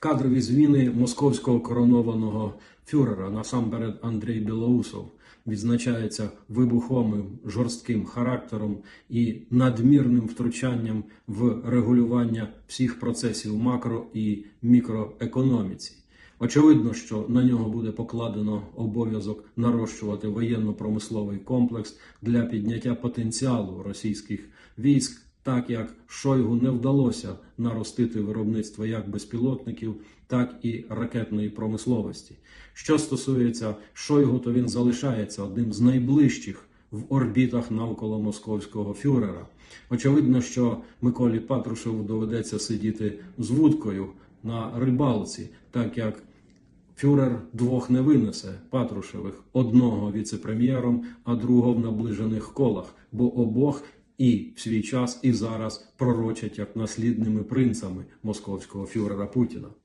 Кадрові зміни московського коронованого фюрера, насамперед Андрій Білоусов, відзначається вибуховим жорстким характером і надмірним втручанням в регулювання всіх процесів макро і мікроекономіці. Очевидно, що на нього буде покладено обов'язок нарощувати воєнно-промисловий комплекс для підняття потенціалу російських військ, так як Шойгу не вдалося наростити виробництво як безпілотників, так і ракетної промисловості. Що стосується Шойгу, то він залишається одним з найближчих в орбітах навколо московського фюрера. Очевидно, що Миколі Патрушеву доведеться сидіти з вудкою на рибалці, так як фюрер двох не винесе Патрушевих, одного віцепрем'єром, а другого в наближених колах, бо обох і в свій час, і зараз пророчать як наслідними принцами московського фюрера Путіна.